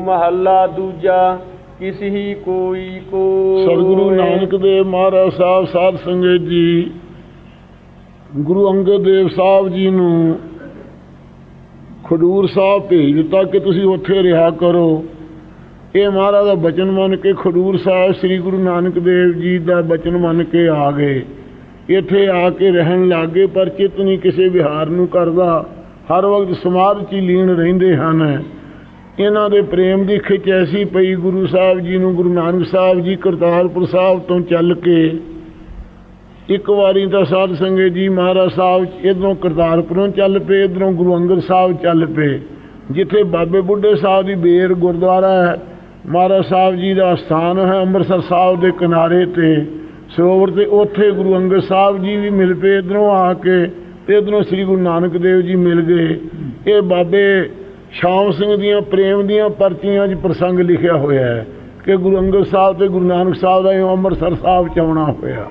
ਮਹੱਲਾ ਦੂਜਾ ਕਿਸ ਕੋਈ ਕੋ ਸਤਿਗੁਰੂ ਨਾਨਕ ਦੇਵ ਮਹਾਰਾਜ ਸਾਹਿਬ, ਸਾਧ ਸੰਗਤ ਜੀ, ਗੁਰੂ ਅੰਗਦ ਦੇਵ ਸਾਹਿਬ ਜੀ ਨੂੰ ਖਡੂਰ ਸਾਹਿਬ ਭੇਜ ਦਿੱਤਾ ਕਿ ਤੁਸੀਂ ਉੱਥੇ ਰਿਹਾ ਕਰੋ। ਇਹ ਮਹਾਰਾਜ ਦਾ ਬਚਨ ਮੰਨ ਕੇ ਖਡੂਰ ਸਾਹਿਬ, ਸ੍ਰੀ ਗੁਰੂ ਨਾਨਕ ਦੇਵ ਜੀ ਦਾ ਬਚਨ ਮੰਨ ਕੇ ਆ ਗਏ। ਇੱਥੇ ਆ ਕੇ ਰਹਿਣ ਲੱਗੇ, ਪਰ ਚਿੱਤ ਨਹੀਂ ਕਿਸੇ ਵਿਹਾਰ ਨੂੰ ਕਰਦਾ। ਹਰ ਵਕਤ ਸਮਾਧ 'ਚ ਹੀ ਲੀਨ ਰਹਿੰਦੇ ਹਨ। ਇਹਨਾਂ ਦੇ ਪ੍ਰੇਮ ਦੀ ਖਿੱਚ ਐਸੀ ਪਈ ਗੁਰੂ ਸਾਹਿਬ ਜੀ ਨੂੰ, ਗੁਰੂ ਨਾਨਕ ਸਾਹਿਬ ਜੀ ਕਰਤਾਰਪੁਰ ਸਾਹਿਬ ਤੋਂ ਚੱਲ ਕੇ। ਇੱਕ ਵਾਰੀ ਤਾਂ ਸਾਧ ਸੰਗਤ ਜੀ ਮਹਾਰਾਜ ਸਾਹਿਬ ਇਧਰੋਂ ਕਰਤਾਰਪੁਰੋਂ ਚੱਲ ਪਏ, ਇਧਰੋਂ ਗੁਰੂ ਅੰਗਦ ਸਾਹਿਬ ਚੱਲ ਪਏ। ਜਿੱਥੇ ਬਾਬੇ ਬੁੱਢੇ ਸਾਹਿਬ ਦੀ ਬੇਰ ਗੁਰਦੁਆਰਾ ਹੈ, ਮਹਾਰਾਜ ਸਾਹਿਬ ਜੀ ਦਾ ਸਥਾਨ ਹੈ ਅੰਮ੍ਰਿਤਸਰ ਸਾਹਿਬ ਦੇ ਕਿਨਾਰੇ ਤੇ। ਸਰੋਵਰ ਤੇ ਉੱਥੇ ਗੁਰੂ ਅੰਗਦ ਸਾਹਿਬ ਜੀ ਵੀ ਮਿਲ ਪਏ, ਇਧਰੋਂ ਆ ਕੇ ਤੇ ਇਧਰੋਂ ਸ੍ਰੀ ਗੁਰੂ ਨਾਨਕ ਦੇਵ ਜੀ ਮਿਲ ਗਏ। ਇਹ ਬਾਬੇ ਸ਼ਾਮ ਸਿੰਘ ਦੀਆਂ ਪ੍ਰੇਮ ਦੀਆਂ ਪਰਚੀਆਂ 'ਚ ਪ੍ਰਸੰਗ ਲਿਖਿਆ ਹੋਇਆ ਹੈ ਕਿ ਗੁਰੂ ਅੰਗਦ ਸਾਹਿਬ ਤੇ ਗੁਰੂ ਨਾਨਕ ਸਾਹਿਬ ਦਾ ਇਹ ਅੰਮ੍ਰਿਤਸਰ ਸਾਹਿਬ 'ਚ ਆਉਣਾ ਹੋਇਆ।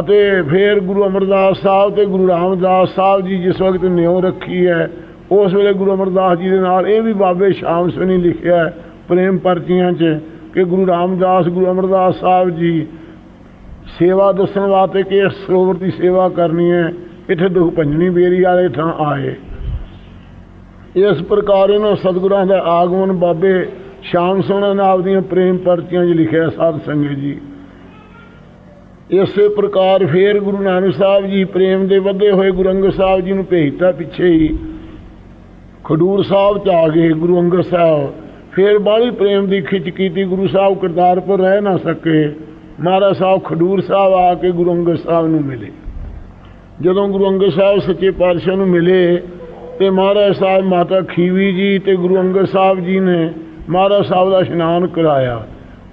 ਅਤੇ ਫਿਰ ਗੁਰੂ ਅਮਰਦਾਸ ਸਾਹਿਬ ਤੇ ਗੁਰੂ ਰਾਮਦਾਸ ਸਾਹਿਬ ਜੀ ਜਿਸ ਵਕਤ ਨਿਉ ਰੱਖੀ ਹੈ, ਉਸ ਵੇਲੇ ਗੁਰੂ ਅਮਰਦਾਸ ਜੀ ਦੇ ਨਾਲ ਇਹ ਵੀ ਬਾਬੇ ਸ਼ਾਮ ਸਿੰਘ ਲਿਖਿਆ ਪ੍ਰੇਮ ਪਰਚੀਆਂ 'ਚ ਕਿ ਗੁਰੂ ਰਾਮਦਾਸ, ਗੁਰੂ ਅਮਰਦਾਸ ਸਾਹਿਬ ਜੀ ਸੇਵਾ ਦੱਸਣ ਵਾਸਤੇ ਕਿ ਸਰੋਵਰ ਦੀ ਸੇਵਾ ਕਰਨੀ ਹੈ, ਇੱਥੇ ਦੁਖ ਭੰਜਣੀ ਬੇਰੀ ਵਾਲੇ ਥਾਂ ਆਏ। ਇਸ ਪ੍ਰਕਾਰ ਇਹਨਾਂ ਸਤਿਗੁਰਾਂ ਦਾ ਆਗਮਨ ਬਾਬੇ ਸ਼ਾਮ ਸੋਹਣਾ ਨਾਮ ਦੀਆਂ ਪ੍ਰੇਮ ਪਰਚੀਆਂ 'ਚ ਲਿਖਿਆ ਸਾਧ ਸੰਗਤ ਜੀ। ਇਸੇ ਪ੍ਰਕਾਰ ਫੇਰ ਗੁਰੂ ਨਾਨਕ ਸਾਹਿਬ ਜੀ ਪ੍ਰੇਮ ਦੇ ਵਧੇ ਹੋਏ ਗੁਰੂ ਅੰਗਦ ਸਾਹਿਬ ਜੀ ਨੂੰ ਭੇਜਤਾ ਪਿੱਛੇ ਹੀ। ਖਡੂਰ ਸਾਹਿਬ ਚ ਆ ਗਏ ਗੁਰੂ ਅੰਗਦ ਸਾਹਿਬ। ਫੇਰ ਬਾਹਲੀ ਪ੍ਰੇਮ ਦੀ ਖਿੱਚ ਕੀਤੀ ਗੁਰੂ ਸਾਹਿਬ ਕਰਤਾਰਪੁਰ ਰਹਿ ਨਾ ਸਕੇ। ਮਹਾਰਾਜ ਸਾਹਿਬ ਖਡੂਰ ਸਾਹਿਬ ਆ ਕੇ ਗੁਰੂ ਅੰਗਦ ਸਾਹਿਬ ਨੂੰ ਮਿਲੇ। ਜਦੋਂ ਗੁਰੂ ਅੰਗਦ ਸਾਹਿਬ ਸੱਚੇ ਪਾਤਸ਼ਾਹ ਨੂੰ ਮਿਲੇ ਤੇ ਮਹਾਰਾਜ ਸਾਹਿਬ ਮਾਤਾ ਖੀਵੀ ਜੀ ਤੇ ਗੁਰੂ ਅੰਗਦ ਸਾਹਿਬ ਜੀ ਨੇ ਮਹਾਰਾਜ ਸਾਹਿਬ ਦਾ ਇਸ਼ਨਾਨ ਕਰਾਇਆ।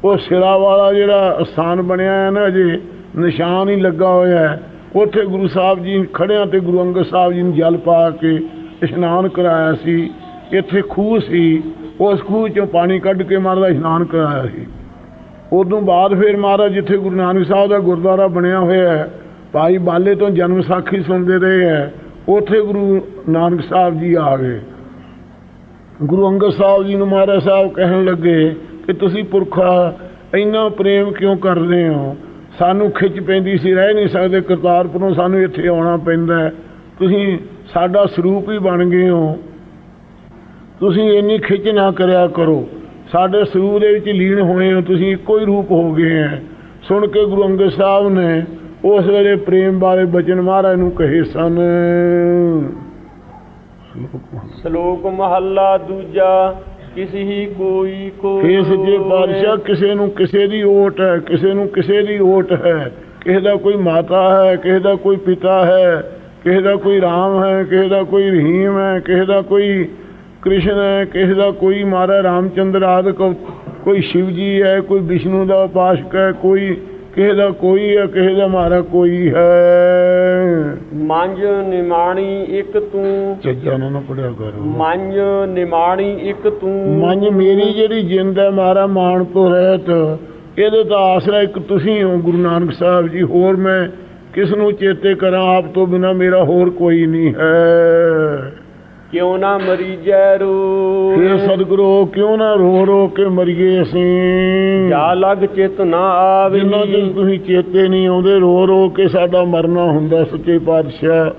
ਉਹ ਸਿਰਾ ਵਾਲਾ ਜਿਹੜਾ ਸਥਾਨ ਬਣਿਆ ਹੈ ਨਾ ਅਜੇ, ਨਿਸ਼ਾਨ ਹੀ ਲੱਗਾ ਹੋਇਆ ਹੈ। ਉੱਥੇ ਗੁਰੂ ਸਾਹਿਬ ਜੀ ਖੜਿਆਂ ਤੇ ਗੁਰੂ ਅੰਗਦ ਸਾਹਿਬ ਜੀ ਨੂੰ ਜਲ ਪਾ ਕੇ ਇਸ਼ਨਾਨ ਕਰਾਇਆ ਸੀ। ਇੱਥੇ ਖੂਹ ਸੀ। ਉਸ ਖੂਹ ਚੋਂ ਪਾਣੀ ਕੱਢ ਕੇ ਮਹਾਰਾਜ ਦਾ ਇਸ਼ਨਾਨ ਕਰਾਇਆ ਸੀ। ਉਦੋਂ ਬਾਅਦ ਫਿਰ ਮਹਾਰਾਜ ਜਿੱਥੇ ਗੁਰੂ ਨਾਨਕ ਸਾਹਿਬ ਦਾ ਗੁਰਦੁਆਰਾ ਬਣਿਆ ਹੋਇਆ ਹੈ, ਭਾਈ ਬਾਲੇ ਤੋਂ ਜਨਮ ਸਾਖੀ ਸੁਣਦੇ ਰਹੇ ਹੈ। ਉੱਥੇ ਗੁਰੂ ਨਾਨਕ ਸਾਹਿਬ ਜੀ ਆ ਗਏ। ਗੁਰੂ ਅੰਗਦ ਸਾਹਿਬ ਜੀ ਨੂੰ ਮਹਾਰਾਜ ਸਾਹਿਬ ਕਹਿਣ ਲੱਗੇ ਕਿ ਤੁਸੀਂ ਪੁਰਖਾ, ਇੰਨਾ ਪ੍ਰੇਮ ਕਿਉਂ ਕਰਦੇ ਹੋ? ਸਾਨੂੰ ਖਿੱਚ ਪੈਂਦੀ ਸੀ, ਰਹਿ ਨਹੀਂ ਸਕਦੇ। ਕਰਤਾਰਪੁਰੋਂ ਸਾਨੂੰ ਇੱਥੇ ਆਉਣਾ ਪੈਂਦਾ ਤੁਸੀਂ ਸਾਡਾ ਸਰੂਪ ਹੀ ਬਣ ਗਏ ਹੋ। ਤੁਸੀਂ ਇੰਨੀ ਖਿੱਚ ਨਾ ਕਰਿਆ ਕਰੋ। ਸਾਡੇ ਸਰੂਪ ਦੇ ਵਿੱਚ ਲੀਨ ਹੋਏ ਹੋ, ਤੁਸੀਂ ਇੱਕੋ ਹੀ ਰੂਪ ਹੋ ਗਏ ਹੈ। ਸੁਣ ਕੇ ਗੁਰੂ ਅੰਗਦ ਸਾਹਿਬ ਨੇ ਉਸ ਵੇਲੇ ਪ੍ਰੇਮ ਬਾਰੇ ਬਚਨ ਮਹਾਰਾਜ ਨੂੰ ਕਹੇ ਸਨ। ਸ਼ਲੋਕ ਮਹੱਲਾ ਦੂਜਾ ਕਿਸ ਹੀ ਕੋਈ ਕੋ ਫੇਰ ਸੱਚੇ ਪਾਤਸ਼ਾਹ ਕਿਸੇ ਨੂੰ ਕਿਸੇ ਦੀ ਓਟ ਹੈ ਕਿਸੇ ਨੂੰ ਕਿਸੇ ਦੀ ਓਟ ਹੈ ਕਿਸੇ ਦਾ ਕੋਈ ਮਾਤਾ ਹੈ ਕਿਸੇ ਦਾ ਕੋਈ ਪਿਤਾ ਹੈ ਕਿਸੇ ਦਾ ਕੋਈ ਰਾਮ ਹੈ ਕਿਸੇ ਦਾ ਕੋਈ ਰਹੀਮ ਹੈ ਕਿਸੇ ਦਾ ਕੋਈ ਕ੍ਰਿਸ਼ਨ ਹੈ ਕਿਸੇ ਦਾ ਕੋਈ ਮਹਾਰਾਜ ਰਾਮਚੰਦਰ ਆਦਿਕ ਕੋਈ ਸ਼ਿਵ ਜੀ ਹੈ ਕੋਈ ਵਿਸ਼ਨੂੰ ਦਾ ਉਪਾਸਕ ਹੈ ਕੋਈ ਕਿਸੇ ਦਾ ਕੋਈ ਹੈ ਕਿਸੇ ਦਾ ਮਹਾਰਾ ਕੋਈ ਹੈ। ਮੰਜ ਨਿਮਾਣੀ ਇੱਕ ਤੂੰ। ਚੱਜਾ ਨਾ ਪੜਿਆ ਕਰੋ। ਮੰਜ ਨਿਮਾਣੀ ਇੱਕ ਤੂੰ। ਮਨ ਮੇਰੀ ਜਿਹੜੀ ਜਿੰਦ ਹੈ ਮਾਰਾ ਮਾਣ ਤੋਂ ਰਹਿਤ ਇਹਦੇ ਤਾਂ ਆਸਰਾ ਇੱਕ ਤੁਸੀਂ ਹੋ ਗੁਰੂ ਨਾਨਕ ਸਾਹਿਬ ਜੀ। ਹੋਰ ਮੈਂ ਕਿਸ ਨੂੰ ਚੇਤੇ ਕਰਾਂ? ਆਪ ਤੋਂ ਬਿਨਾ ਮੇਰਾ ਹੋਰ ਕੋਈ ਨਹੀਂ ਹੈ। ਕਿਉਂ ਨਾ ਮਰੀਜੈ ਰੋ ਇਹ ਸਤਿਗੁਰੂ ਕਿਉਂ ਨਾ ਰੋ ਰੋ ਕੇ ਮਰੀਏ ਅਸੀਂ? ਜਾ ਲਗ ਚਿਤ ਨਾ ਆਵੇ। ਜਿੰਨਾ ਚਿਰ ਤੁਸੀਂ ਚੇਤੇ ਨਹੀਂ ਆਉਂਦੇ ਰੋ ਰੋ ਕੇ ਸਾਡਾ ਮਰਨਾ ਹੁੰਦਾ ਸੱਚੇ ਪਾਤਸ਼ਾਹ।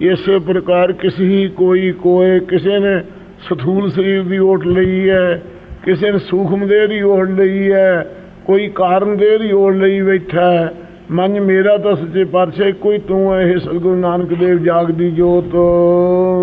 ਇਸੇ ਪ੍ਰਕਾਰ ਕਿਸੇ ਕੋਈ ਕੋਏ ਕਿਸੇ ਨੇ ਸਥੂਲ ਸਰੀਰ ਦੀ ਓਟ ਲਈ ਹੈ ਕਿਸੇ ਨੇ ਸੂਖਮ ਦੇਹ ਦੀ ਓਟ ਲਈ ਹੈ ਕੋਈ ਕਾਰਨ ਦੇਹ ਦੀ ਓਟ ਲਈ ਬੈਠਾ ਹੈ। ਮਨ ਮੇਰਾ ਤਾਂ ਸੱਚੇ ਪਾਤਸ਼ਾਹ ਕੋਈ ਤੂੰ ਹੈ ਇਹ ਸਤਿਗੁਰੂ ਨਾਨਕ ਦੇਵ ਜਾਗਦੀ ਜੋਤ।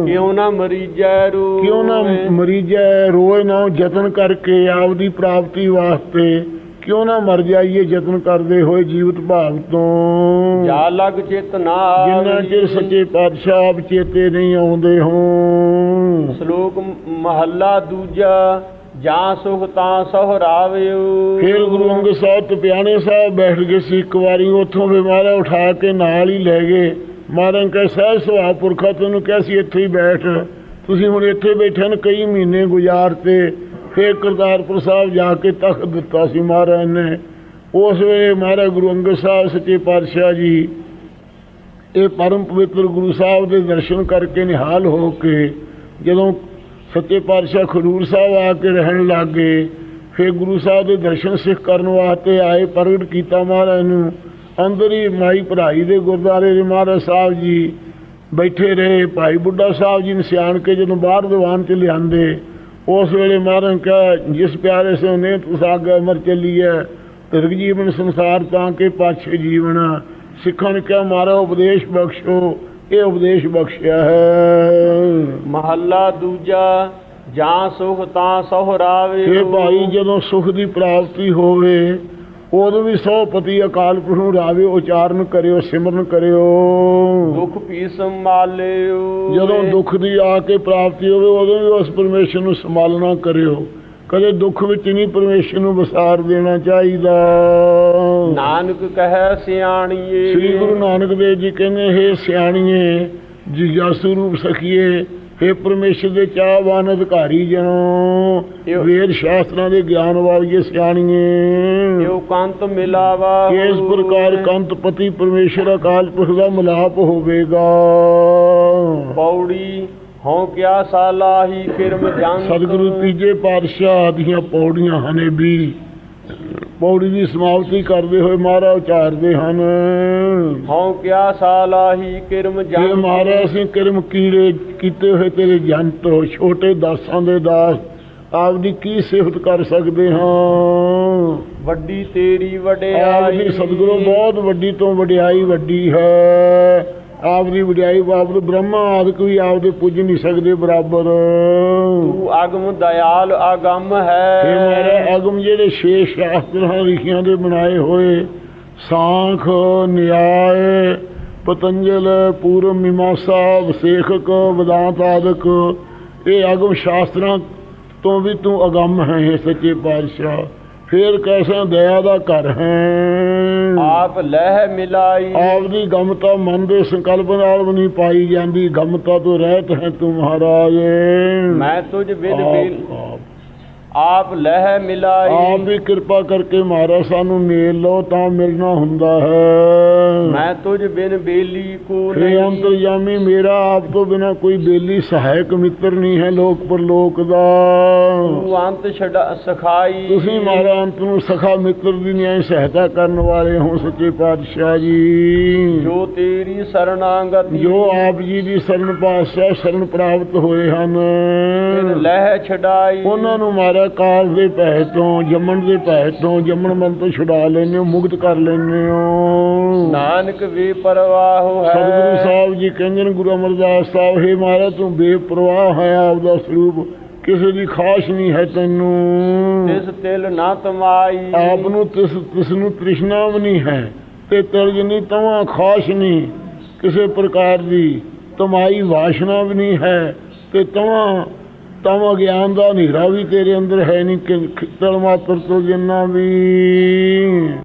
ਕਿਉਂ ਨਾ ਮਰੀਜੈ ਰੋ ਕਿਉਂ ਨਾ ਮਰੀਜੈ ਰੋਏ ਨਾ ਯਤਨ ਕਰਕੇ ਆਪਦੀ ਪ੍ਰਾਪਤੀ ਵਾਸਤੇ। ਕਿਉਂ ਨਾ ਮਰ ਜਾਈਏ ਯਤਨ ਕਰਦੇ ਹੋਏ ਜੀਵਤ ਭਾਵ ਤੋਂ। ਜਾ ਲਗ ਚਿਤ ਨਾ ਜਿੰਨਾ ਚਿਰ ਸੱਚੇ ਪਾਤਸ਼ਾਹ ਆਪ ਚੇਤੇ ਨਹੀਂ ਆਉਂਦੇ ਹੋਂ ਸ਼ਲੋਕ ਮਹੱਲਾ ਦੂਜਾ। ਜਾਂ ਸੁਖ ਤਾਂ ਸਹਰਾਵਿਓ ਫਿਰ ਗੁਰੂ ਅੰਗਦ ਸਾਹਿਬ ਤਪਿਆਣੇ ਸਾਹਿਬ ਬੈਠ ਗਏ ਸੀ, ਇੱਕ ਵਾਰੀ ਉੱਥੋਂ ਵੀ ਉਠਾ ਕੇ ਨਾਲ ਹੀ ਲੈ ਗਏ। ਮਹਾਰਾਜ ਕਹੇ ਸਹਿ ਸੁਭਾ ਪੁਰਖਾ, ਤੈਨੂੰ ਕਿਹਾ ਸੀ ਇੱਥੇ ਹੀ ਬੈਠ। ਤੁਸੀਂ ਹੁਣ ਇੱਥੇ ਬੈਠੇ ਨੇ ਕਈ ਮਹੀਨੇ ਗੁਜ਼ਾਰਤੇ ਫਿਰ ਕਰਤਾਰਪੁਰ ਸਾਹਿਬ ਜਾ ਕੇ ਤਖਤ ਦਿੱਤਾ ਸੀ ਮਹਾਰਾਜ ਨੇ ਉਸ ਵੇਲੇ ਮਹਾਰਾਜ ਗੁਰੂ ਅੰਗਦ ਸਾਹਿਬ, ਸੱਚੇ ਪਾਤਸ਼ਾਹ ਜੀ, ਇਹ ਪਰਮ ਪਵਿੱਤਰ ਗੁਰੂ ਸਾਹਿਬ ਦੇ ਦਰਸ਼ਨ ਕਰਕੇ ਨਿਹਾਲ ਹੋ ਕੇ ਜਦੋਂ ਸੱਚੇ ਪਾਤਸ਼ਾਹ ਖਡੂਰ ਸਾਹਿਬ ਆ ਕੇ ਰਹਿਣ ਲੱਗ। ਗਏ ਫਿਰ ਗੁਰੂ ਸਾਹਿਬ ਦੇ ਦਰਸ਼ਨ ਸਿੱਖ ਕਰਨ ਵਾਸਤੇ ਆਏ, ਪ੍ਰਗਟ ਕੀਤਾ ਮਹਾਰਾਜ ਨੂੰ। ਅੰਦਰ ਹੀ ਮਾਈ ਭਰਾਈ ਦੇ ਗੁਰਦੁਆਰੇ ਦੇ ਮਹਾਰਾਜ ਸਾਹਿਬ ਜੀ ਬੈਠੇ ਰਹੇ। ਭਾਈ ਬੁੱਢਾ ਸਾਹਿਬ ਜੀ ਨੇ ਸਿਆਣ ਕੇ ਜਦੋਂ ਬਾਹਰ ਦੀਵਾਨ ਚ ਲਿਆਂਦੇ, ਉਸ ਵੇਲੇ ਮਹਾਰਾਜ ਕਹਾ, ਜਿਸ ਪਿਆਰੇ ਸੇ ਨੇ ਤੁਸਾਗ ਅਮਰ ਚੱਲੀ ਹੈ ਤਿਰਗ ਜੀਵਨ ਸੰਸਾਰ ਤਾਂ ਕੇ ਪਾਛੇ ਜੀਵਨ ਸਿੱਖਾਂ ਨੇ ਕਿਹਾ ਮਾਰਾ ਉਪਦੇਸ਼ ਬਖਸ਼ੋ। ਇਹ ਉਪਦੇਸ਼ ਬਖਸ਼ਿਆ ਹੈ। ਮਹੱਲਾ ਦੂਜਾ ਜਾਂ ਸੁਖ ਤਾਂ ਸੋਹਰਾਵੇ ਇਹ ਭਾਈ ਜਦੋਂ ਸੁਖ ਦੀ ਪ੍ਰਾਪਤੀ ਹੋਵੇ ਉਦੋਂ ਵੀ ਸੌ ਪਤੀ ਅਕਾਲ ਪੁਰਖ ਨੂੰ ਰਾਵੇ ਉਚਾਰਨ ਕਰਿਓ ਸਿਮਰਨ ਕਰਿਓ। ਦੁਖ ਪੀ ਸੰਭਾਲਿਓ ਜਦੋਂ ਦੁੱਖ ਦੀ ਆ ਕੇ ਪ੍ਰਾਪਤੀ ਹੋਵੇ ਉਦੋਂ ਵੀ ਉਸ ਪਰਮੇਸ਼ਰ ਨੂੰ ਸੰਭਾਲਣਾ ਕਰਿਓ। ਕਦੇ ਦੁੱਖ ਵਿੱਚ ਨਹੀਂ ਪਰਮੇਸ਼ਰ ਨੂੰ ਵਿਸਾਰ ਦੇਣਾ ਚਾਹੀਦਾ। ਨਾਨਕ ਕਹੈ ਸਿਆਣੀਏ। ਸ੍ਰੀ ਗੁਰੂ ਨਾਨਕ ਦੇਵ ਜੀ ਕਹਿੰਦੇ ਹੈ ਸਿਆਣੀਏ ਜਿਗਿਆਸੂ ਰੂਪ ਸਖੀਏ ਹੈ ਪਰਮੇਸ਼ਰ ਦੇ ਚਾਹਵਾਨ ਅਧਿਕਾਰੀ ਜਨੋ ਵੇਦ ਸ਼ਾਸਤਰਾਂ ਦੇ ਗਿਆਨ ਵਾਲੀਏ ਸਿਆਣੀਏ। ਜੋ ਕੰਤ ਮਿਲਾਵਾ। ਇਸ ਪ੍ਰਕਾਰ ਕੰਤ ਪਤੀ ਪਰਮੇਸ਼ਰ ਅਕਾਲ ਪੁਰਖ ਦਾ ਮਿਲਾਪ ਹੋਵੇਗਾ। ਪੌੜੀ ਹਉ ਕਿਆ ਸਾਲਾਹੀ ਕਿਰਮ ਜੰਤ ਸਤਿਗੁਰੂ ਤੀਜੇ ਪਾਤਸ਼ਾਹ ਦੀਆਂ ਪੌੜੀਆਂ ਹਨ ਵੀ। ਪੌੜੀ ਦੀ ਸਮਾਪਤੀ ਕਰਦੇ ਹੋਏ ਮਹਾਰਾਜ ਉਚਾਰਦੇ ਹਨ। ਹਉ ਕਿਆ ਸਾਲਾਹੀ ਕਿਰਮ ਇਹ ਜੰਤ ਮਹਾਰਾਜ ਅਸੀਂ ਕਰਮ ਕੀੜੇ ਕੀਤੇ ਹੋਏ ਤੇਰੇ ਜੰਤ ਛੋਟੇ ਦਾਸਾਂ ਦੇ ਦਾਸ ਆਪਦੀ ਕੀ ਸਿਫਤ ਕਰ ਸਕਦੇ ਹਾਂ? ਵੱਡੀ ਤੇਰੀ ਵਡਿਆਈ। ਸਤਿਗੁਰੂ ਬਹੁਤ ਵੱਡੀ ਤੋਂ ਵਡਿਆਈ ਵੱਡੀ ਹੈ। ਆਪਦੀ ਵਡਿਆਈ ਬਾਬਤ ਬ੍ਰਹਮਾ ਆਦਿਕ ਵੀ ਆਪਦੇ ਪੁੱਜ ਨਹੀਂ ਸਕਦੇ ਬਰਾਬਰ। ਤੂੰ ਅਗਮ ਦਇਆਲ ਅਗੰਮ ਇਹ ਹੈ ਮਾਰੇ ਅਗਮ ਜਿਹੜੇ ਛੇ ਸ਼ਾਸਤਰਾਂ ਲਿਖੀਆਂ ਦੇ ਬਣਾਏ ਹੋਏ ਸਾਖ ਨਿਆਏ ਪਤੰਜਲ ਪੂਰਵ ਮੀਮਾਂਸਾ ਵਿਸੇਖਕ ਵਿਦਾਂਤ ਆਦਿਕ। ਇਹ ਅਗਮ ਸ਼ਾਸਤਰਾਂ ਤੋਂ ਵੀ ਤੂੰ ਅਗੰਮ ਹੈ ਇਹ ਸੱਚੇ ਪਾਤਸ਼ਾਹ। ਫੇਰ ਕੈਸਾ ਦਇਆ ਦਾ ਘਰ ਹੈ। ਆਪ ਲਹਿ ਮਿਲਾਈ। ਆਪਦੀ ਗਮਤਾ ਮਨ ਦੇ ਸੰਕਲਪ ਨਾਲ ਵੀ ਨਹੀਂ ਪਾਈ ਜਾਂਦੀ। ਗਮਤਾ ਤੋਂ ਰਹਿਤ ਹੈ ਤੂੰ ਮਹਾਰਾਜ। ਮੈਂ ਤੁਝ ਆਪ- ਬੇਲ ਆਪ ਲਹਿ ਮਿਲਾਈ। ਆਪ ਵੀ ਕਿਰਪਾ ਕਰਕੇ ਮਹਾਰਾਜ ਸਾਨੂੰ ਮੇਲ ਲਓ ਤਾਂ ਮਿਲਣਾ ਹੁੰਦਾ ਹੈ। ਮੈਂ ਤੁਝ ਬਿਨ ਬੇਲੀ ਕੋ ਨਹੀਂ। ਅੰਤਰਜਾਮੀ ਮੇਰਾ ਆਪ ਤੋਂ ਬਿਨਾ ਕੋਈ ਬੇਲੀ ਸਹਾਇਕ ਮਿੱਤਰ ਨਹੀਂ ਹੈ ਲੋਕ ਪਰਲੋਕ ਦਾ। ਤੂੰ ਅੰਤ ਛਡਾ ਸਖਾਈ ਤੁਸੀਂ ਮਹਾਰਾਜ ਅੰਤ ਨੂੰ ਸਖਾ ਮਿੱਤਰ ਦੀ ਨਿਆਂ ਸਹਾਇਤਾ ਕਰਨ ਵਾਲੇ ਹੋ ਸੱਚੇ ਪਾਤਸ਼ਾਹ ਜੀ। ਜੋ ਤੇਰੀ ਸਰਣਾਗਤੀ ਜੋ ਆਪ ਜੀ ਦੀ ਸ਼ਰਨ ਪਾਤਸ਼ਾਹ ਸ਼ਰਨ ਪ੍ਰਾਪਤ ਹੋਏ ਹਨ। ਲਹਿ ਛਡਾਈ। ਉਹਨਾਂ ਨੂੰ ਮਾਰਾ ਕਾਲ ਦੇ ਭੈ ਤੋਂ ਜੰਮਣ ਦੇ ਭੈ ਤੋਂ ਜੰਮਣ ਮਨ ਤੋਂ ਛੁਡਾ ਲੈਂਦੇ ਹੋ ਮੁਕਤ ਕਰ ਲੈਂਦੇ ਹੋ। ਨਾਨਕ ਵੇ ਪਰਵਾਹ ਹੈ। ਸਤਿਗੁਰੂ ਸਾਹਿਬ ਜੀ ਕਹਿੰਦੇ ਨੇ ਗੁਰੂ ਅਮਰਦਾਸ ਸਾਹਿਬ ਹੈ ਮਾਰਾ ਤੂੰ ਬੇਪਰਵਾਹ ਹੈ ਆਪਦਾ ਸਰੂਪ ਕਿਸੇ ਦੀ ਖਾਸ਼ ਨਹੀਂ ਹੈ ਤੈਨੂੰ। ਤਿਸ ਤਿਲ ਨਾ ਤਮਾਈ। ਆਪ ਨੂੰ ਤਿਸ ਤਿਸ ਨੂੰ ਤ੍ਰਿਸ਼ਨਾ ਵੀ ਨਹੀਂ ਹੈ ਤੇ ਤਰਜ ਨਹੀਂ ਤਵਾਂ ਖਾਸ਼ ਨਹੀਂ। ਕਿਸੇ ਪ੍ਰਕਾਰ ਦੀ ਤਮਾਈ ਵਾਸ਼ਨਾ ਵੀ ਨਹੀਂ ਹੈ ਤੇ ਤਵਾਂ ਤਵਾਂ ਗਿਆਨ ਦਾ ਹਨੇਰਾ ਵੀ ਤੇਰੇ ਅੰਦਰ ਹੈ ਨਹੀਂ ਕਿ ਤਲ ਤੋਂ ਜਿੰਨਾ ਵੀ